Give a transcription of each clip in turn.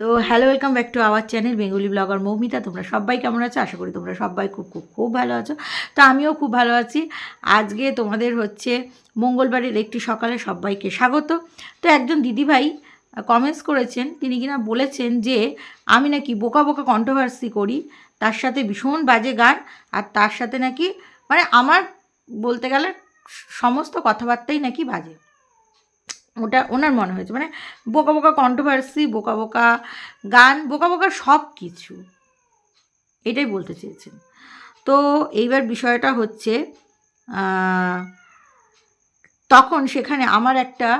তো hello welcome back to our channel Bengali blogger Moumita তোমরা সবাই কেমন আছো? আশা করি তোমরা সবাই খুব খুব খুব ভালো আছো। তো আমিও খুব ভালো আছি। আজকে তোমাদের হচ্ছে মঙ্গলবারের একটি সকালে সবাইকে স্বাগত। তো একজন দিদিভাই কমেন্টস করেছেন, তিনি কিনা বলেছেন যে, আমি নাকি বোকা বোকা কন্ট্রোভার্সি করি, তার সাথে ভীষণ বাজে গান, আর তার সাথে নাকি মানে আমার বলতে গেলে সমস্ত কথাবার্তাই নাকি বাজে। ওটা ওনার মনে হয়েছে। মানে বোকা বোকা কন্ট্রোভার্সি বোকা বোকা গান, বোকা বোকা সব কিছু। এটাই বলতে চেয়েছেন। তো এইবার বিষয়টা হচ্ছে তখন সেখানে আমার একটা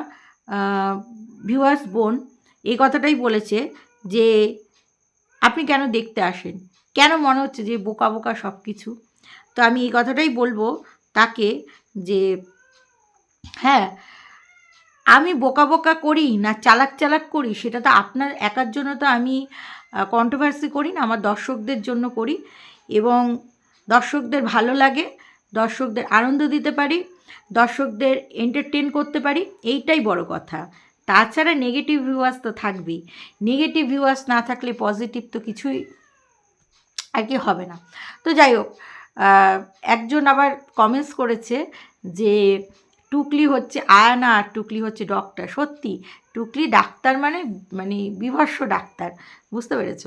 ভিউয়ার্স বোন এই কথাটাই বলেছে যে, আপনি কেন দেখতে আসেন? কেন মনে হচ্ছে যে বোকা বোকা সব কিছু? তো আমি এই কথাটাই বলব তাকে যে হ্যাঁ আমি বোকা বোকা করি না চালাক চালাক করি, সেটা তো আপনার একার জন্য তো আমি কন্ট্রোভার্সি করি না, আমার দর্শকদের জন্য করি। এবং দর্শকদের ভালো লাগে, দর্শকদের আনন্দ দিতে পারি, দর্শকদের এন্টারটেন করতে পারি, এইটাই বড় কথা। তাছাড়া নেগেটিভ ভিউয়ার্স তো থাকবেই। নেগেটিভ ভিউয়ার্স না থাকলে পজিটিভ তো কিছুই আর কি হবে না। তো যাই হোক একজন আবার কমেন্টস করেছে যে টুকলি হচ্ছে আয়ানা আর টুকলি হচ্ছে ডক্টর সত্যি। টুকলি ডাক্তার মানে মানে বিভৎস ডাক্তার, বুঝতে পেরেছ?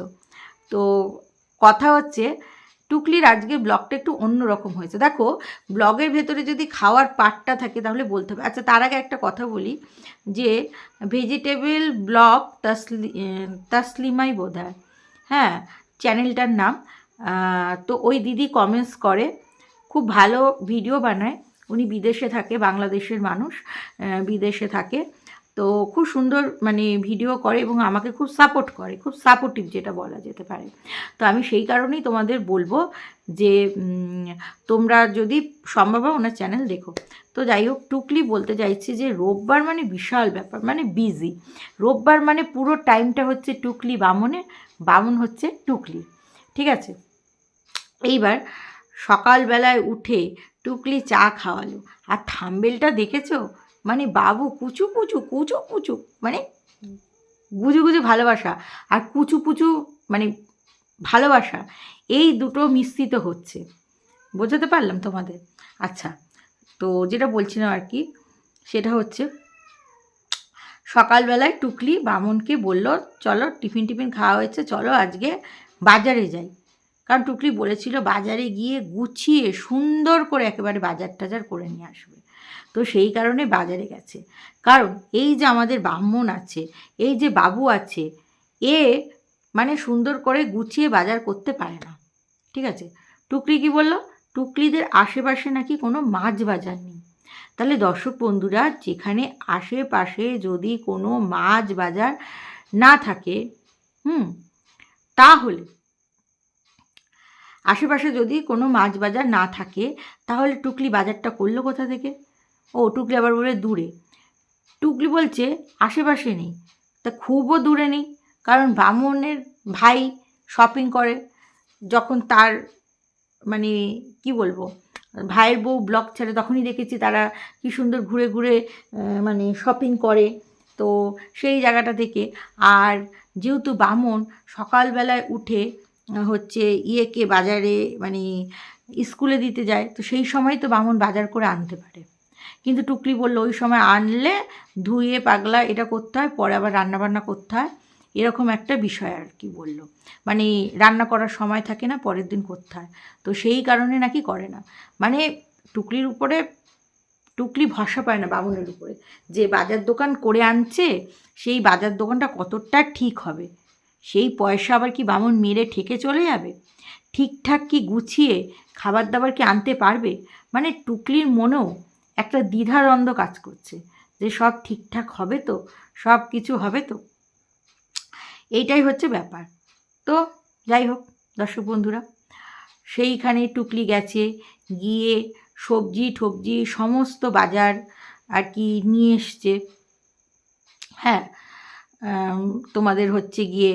তো কথা হচ্ছে, টুকলির আজকের ব্লগটা একটু অন্যরকম হয়েছে। দেখো, ব্লগের ভেতরে যদি খাওয়ার পার্টটা থাকে তাহলে বলতে হবে। আচ্ছা তার আগে একটা কথা বলি, যে ভেজিটেবল ব্লগ তাসলি তাসলিমাই বোধ হয় হ্যাঁ চ্যানেলটার নাম। তো ওই দিদি কমেন্টস করে, খুব ভালো ভিডিও বানায়। উনি বিদেশে থাকে, বাংলাদেশের মানুষ বিদেশে থাকে। তো খুব সুন্দর মানে ভিডিও করে এবং আমাকে খুব সাপোর্ট করে, খুব সাপোর্টিভ যেটা বলা যেতে পারে। তো আমি সেই কারণেই তোমাদের বলব যে তোমরা যদি সম্ভব হয় ওনার চ্যানেল দেখো। তো যাই হোক, টুকলি বলতে চাইছি যে রোববার মানে বিশাল ব্যাপার মানে বিজি রোববার মানে পুরো টাইমটা হচ্ছে টুকলি বামনের, বামন হচ্ছে টুকলি ঠিক আছে? এইবার সকালবেলায় উঠে টুকলি চা খাওয়ালো। আর থাম্বেলটা দেখেছ? মানে বাবু কুচু কুচু কুচু কুচু মানে গুজু গুজু ভালোবাসা আর কুচু কুচু মানে ভালোবাসা। এই দুটো মিশ্রিত হচ্ছে। বোঝাতে পারলাম তোমাদের? আচ্ছা তো যেটা বলছিলাম আর কি, সেটা হচ্ছে সকালবেলায় টুকলি বামনকে বলল, চলো, টিফিন টিফিন খাওয়া হয়েছে, চলো আজকে বাজারে যাই। কারণ টুকলি বলেছিল বাজারে গিয়ে গুছিয়ে সুন্দর করে একেবারে বাজার টাজার করে নিয়ে আসবে। তো সেই কারণে বাজারে গেছে। কারণ এই যে আমাদের ব্রাহ্মণ আছে, এই যে বাবু আছে, এ মানে সুন্দর করে গুছিয়ে বাজার করতে পারে না। ঠিক আছে? টুকলি কি বলল? টুকলিদের আশেপাশে নাকি কোনো মাছ বাজার নেই। তাহলে দর্শক বন্ধুরা, যেখানে আশেপাশে যদি কোনো মাছ বাজার না থাকে, হুম, তাহলে আশেপাশে যদি কোনো মাছ বাজার না থাকে, তাহলে টুকলি বাজারটা করল কোথা থেকে? ও, টুকলি আবার বলে দূরে। টুকলি বলছে, আশেপাশে নেই। তা খুবও দূরে নেই, কারণ বামনের ভাই শপিং করে। যখন তার মানে কি বলব, ভাইয়ের বউ ব্লক ছাড়ে, তখনই দেখেছি তারা কি সুন্দর ঘুরে ঘুরে মানে শপিং করে। তো সেই জায়গাটা থেকে, আর যেহেতু বামন সকালবেলায় উঠে হচ্ছে ইয়েকে বাজারে মানে স্কুলে দিতে যায়, তো সেই সময় তো বামন বাজার করে আনতে পারে। কিন্তু টুকলি বলল, ওই সময় আনলে ধুয়ে, পাগলা, এটা করতে হয়, পরে আবার রান্নাবান্না করতে হয়। এরকম একটা বিষয় আর কি বলল। মানে রান্না করার সময় থাকে না, পরের দিন করতে হয়। তো সেই কারণে নাকি করে না। মানে টুকলির উপরে টুকলি ভরসা পায় না বামুনের উপরে। যে বাজার দোকান করে আনছে, সেই বাজার দোকানটা কতটা ঠিক হবে? সেই পয়সা আবার কি বামুন মেরে ঠেকে চলে যাবে? ঠিকঠাক কি গুছিয়ে খাবার দাবার কি আনতে পারবে? মানে টুকলির মনেও একটা দ্বিধাদ্বন্দ্ব কাজ করছে যে সব ঠিকঠাক হবে তো? সব কিছু হবে তো? এইটাই হচ্ছে ব্যাপার। তো যাই হোক, দর্শক বন্ধুরা, সেইখানে টুকলি গেছে, গিয়ে সবজি টবজি সমস্ত বাজার আর কি নিয়ে এসছে। হ্যাঁ তোমাদের হচ্ছে গিয়ে,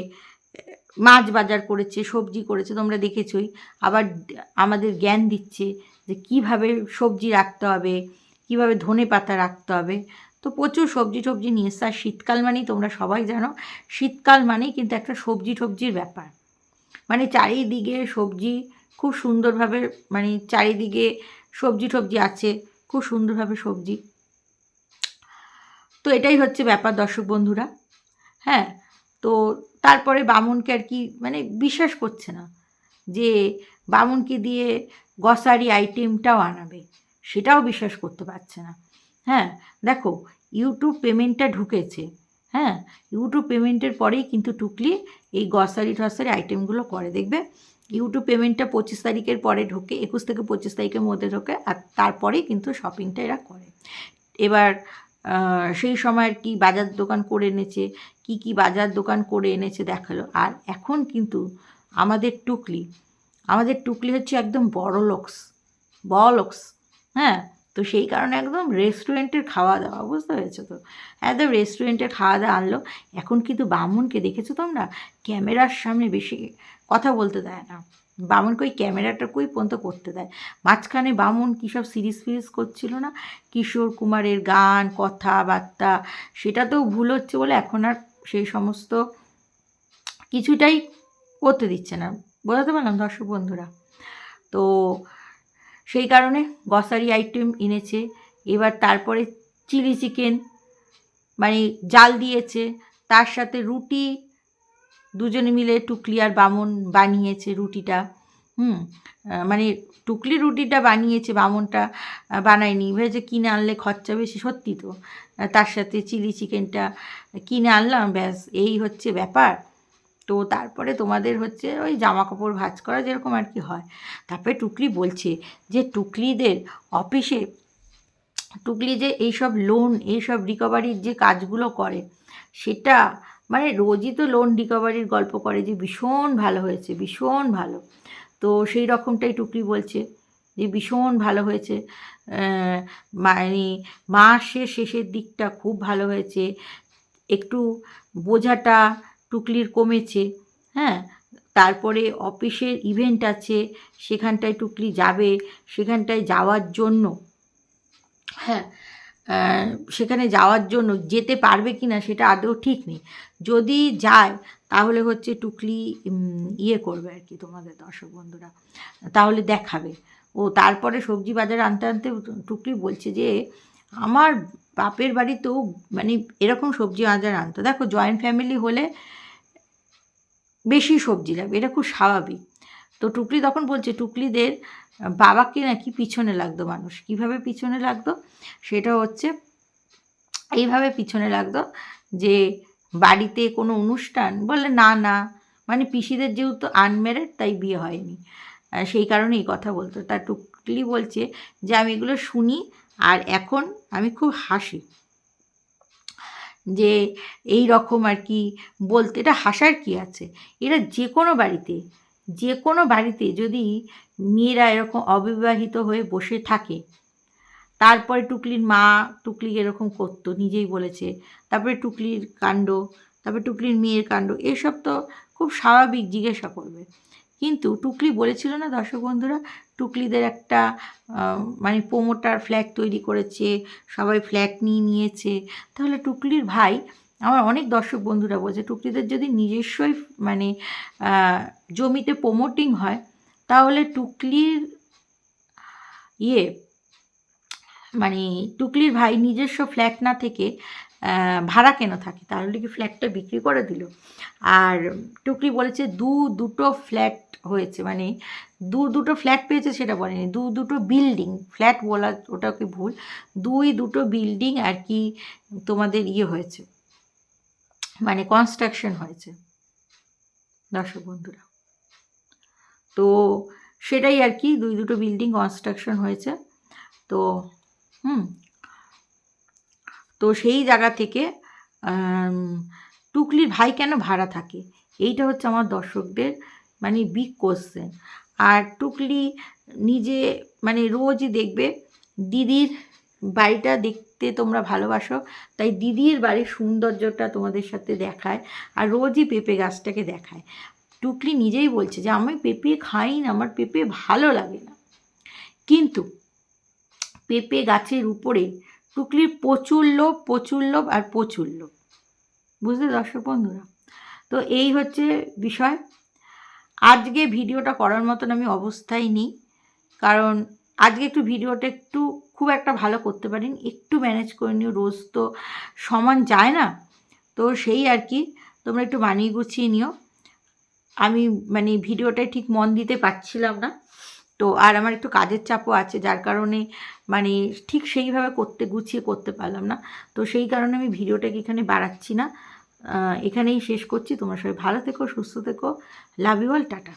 মাছ বাজার করেছে, সবজি করেছে, তোমরা দেখেছই। আবার আমাদের জ্ঞান দিচ্ছে যে কীভাবে সবজি রাখতে হবে, কীভাবে ধনে পাতা রাখতে হবে। তো প্রচুর সবজি টবজি নিয়ে এসছে। আর শীতকাল মানেই তোমরা সবাই জানো, শীতকাল মানেই কিন্তু একটা সবজি টবজির ব্যাপার। মানে চারিদিকে সবজি খুব সুন্দরভাবে মানে চারিদিকে সবজি টবজি আছে, খুব সুন্দরভাবে সবজি। তো এটাই হচ্ছে ব্যাপার দর্শক বন্ধুরা। হ্যাঁ তো তারপরে বামুনকে আর কি মানে বিশ্বাস করছে না যে বামুনকে দিয়ে গ্রসারি আইটেমটাও আনাবে সেটাও বিশ্বাস করতে পারছে না। হ্যাঁ দেখো ইউটিউব পেমেন্টটা ঢুকেছে হ্যাঁ ইউটিউব পেমেন্টের পরেই কিন্তু টুকলি এই গ্রসারি টসারি আইটেমগুলো করে, দেখবে? ইউটিউব পেমেন্টটা পঁচিশ তারিখের পরে ঢোকে, একুশ থেকে পঁচিশ তারিখের মধ্যে ঢোকে, আর তারপরেই কিন্তু শপিংটা এরা করে। এবার সেই সময় আর কি বাজার দোকান করে এনেছে, কি কি বাজার দোকান করে এনেছে দেখাল। আর এখন কিন্তু আমাদের টুকলি আমাদের টুকলি হচ্ছে একদম বড় লোকস বড়লোকস হ্যাঁ? তো সেই কারণে একদম রেস্টুরেন্টের খাওয়া দাওয়া বুঝতে পেরেছ তো? একদম রেস্টুরেন্টের খাওয়া দাওয়া আনলো। এখন কিন্তু বামুনকে দেখেছ তোমরা? ক্যামেরার সামনে বেশি কথা বলতে দেয় না। বামুনকে ওই ক্যামেরাটা কই পর্যন্ত করতে দেয়। মাঝখানে বামুন কী সব সিরিজ ফিরিজ করছিল না? কিশোর কুমারের গান কথাবার্তা সেটা তো ভুল হচ্ছে বলে এখন আর সেই সমস্ত কিছুটাই করতে দিচ্ছে না। বোঝাতে পারলাম দর্শক বন্ধুরা? তো সেই কারণে গ্রসারি আইটেম এনেছে, এবার তারপরে চিলি চিকেন মানে জাল দিয়েছে, তার সাথে রুটি দুজনে মিলে টুকলি আর বামন বানিয়েছে রুটিটা, হুম? মানে টুকলি রুটিটা বানিয়েছে, বামনটা বানায়নি। ভেবেছে কিনে আনলে খরচা বেশি, সত্যি তো। তার সাথে চিলি চিকেনটা কিনে আনলাম, ব্যাস, এই হচ্ছে ব্যাপার। তো তারপরে তোমাদের হচ্ছে ওই জামা কাপড় ভাঁজ করা যেরকম আর কি হয়। তারপরে টুকলি বলছে যে টুকলিদের অফিসে, টুকলি যে এইসব লোন এইসব রিকভারির যে কাজগুলো করে, সেটা মানে রোজই তো লোন রিকভারির গল্প করে যে ভীষণ ভালো হয়েছে, ভীষণ ভালো। তো সেই রকমটাই টুকলি বলছে যে ভীষণ ভালো হয়েছে। মানে মাসের শেষের দিকটা খুব ভালো হয়েছে। একটু বোঝাটা টুকলির কমেছে হ্যাঁ? তারপরে অফিসের ইভেন্ট আছে, সেখানটায় টুকলি যাবে, সেখানটায় যাওয়ার জন্য হ্যাঁ? সেখানে যাওয়ার জন্য যেতে পারবে কি না সেটা আদৌ ঠিক নেই। যদি যায়, তাহলে হচ্ছে টুকলি ইয়ে করবে আর কি তোমাদের দর্শক বন্ধুরা। তাহলে দেখাবে। ও তারপরে সবজি বাজার আনতে আনতে টুকলি বলছে যে, আমার বাপের বাড়িতেও মানে এরকম সবজি বাজার আনতো। দেখো জয়েন্ট ফ্যামিলি হলে বেশি সবজি লাগবে। এটা খুব স্বাভাবিক। তো টুকলি তখন বলছে, টুকলিদের বাবাকে নাকি পিছনে লাগতো মানুষ। কীভাবে পিছনে লাগতো? সেটা হচ্ছে, এইভাবে পিছনে লাগতো যে বাড়িতে কোনো অনুষ্ঠান বলে, না না মানে পিসিদের যেহেতু আনমেরিড তাই বিয়ে হয়নি। সেই কারণে এই কথা বলতো। তার টুকলি বলছে যে, আমি এগুলো শুনি আর এখন আমি খুব হাসি। যে এই রকম আর কি বলতে, এটা হাসার কি আছে? এটা যে কোনো বাড়িতে যে কোনো বাড়িতে যদি মেয়েরা এরকম অবিবাহিত হয়ে বসে থাকে, তারপরে টুকলির মা টুকলি এরকম করতো, নিজেই বলেছে। তারপরে টুকলির কাণ্ড, তারপরে টুকলির মেয়ের কাণ্ড, এসব তো খুব স্বাভাবিক জিজ্ঞাসা করবে। কিন্তু টুকলি বলেছিল না দর্শক বন্ধুরা, টুকলিদের একটা মানে প্রোমোটার ফ্ল্যাগ তৈরি করেছে, সবাই ফ্ল্যাগ নিয়ে নিয়েছে। তাহলে টুকলির ভাই আমার অনেক দর্শক বন্ধুরা বলছে টুকলিদের যদি নিজস্বই মানে জমিতে প্রমোটিং হয়, তাহলে টুকলির ইয়ে মানে টুকলির ভাই নিজস্ব ফ্ল্যাট না থেকে ভাড়া কেন থাকে? তাহলে কি ফ্ল্যাটটা বিক্রি করে দিল? আর টুকলি বলেছে, দু দুটো ফ্ল্যাট হয়েছে। মানে দু দুটো ফ্ল্যাট পেয়েছে সেটা বলেনি, দু দুটো বিল্ডিং ফ্ল্যাট বলা ওটাকে ভুল, দুই দুটো বিল্ডিং আর কি তোমাদের ইয়ে হয়েছে। মানে কনস্ট্রাকশন হয়েছে। দর্শক বন্ধুরা। তো সেটাই আর কি, দুই দুটো বিল্ডিং কনস্ট্রাকশন হয়েছে। তো, হুম। তো সেই জায়গা থেকে টুকলির ভাই কেন ভাড়া থাকে? এইটা হচ্ছে আমার দর্শকদের মানে বিগ কোশ্চেন আর টুকলি নিজে মানে রোজই দেখবে দিদির বাড়িটা দেখতে তোমরা ভালোবাসো, তাই দিদির বাড়ির সৌন্দর্যটা তোমাদের সাথে দেখায় আর রোজই পেঁপে গাছটাকে দেখায়। টুকলি নিজেই বলছে যে, আমি পেঁপে খাই না, আমার পেঁপে ভালো লাগে না। কিন্তু পেঁপে গাছের উপরে টুকলির প্রচুর লোভ প্রচুর লোভ আর প্রচুর লোভ। বুঝলে দর্শক বন্ধুরা? তো এই হচ্ছে বিষয়। আজকে ভিডিওটা করার মতন আমি অবস্থায় নেই, কারণ আজকে একটু ভিডিওটা একটু খুব একটা ভালো করতে পারিনি। একটু ম্যানেজ করে নিও। রোজ তো সমান যায় না। তো সেই আর কি। তোমরা একটু মানিয়ে গুছিয়ে নিও। আমি মানে ভিডিওটায় ঠিক মন দিতে পারছিলাম না। তো আর আমার একটু কাজের চাপও আছে। যার কারণে মানে ঠিক সেইভাবে করতে গুছিয়ে করতে পারলাম না। তো সেই কারণে আমি ভিডিওটাকে এখানে বাড়াচ্ছি না। এখানেই শেষ করছি। তোমার সবাই ভালো থেকো, সুস্থ থেকো। Love you all tata.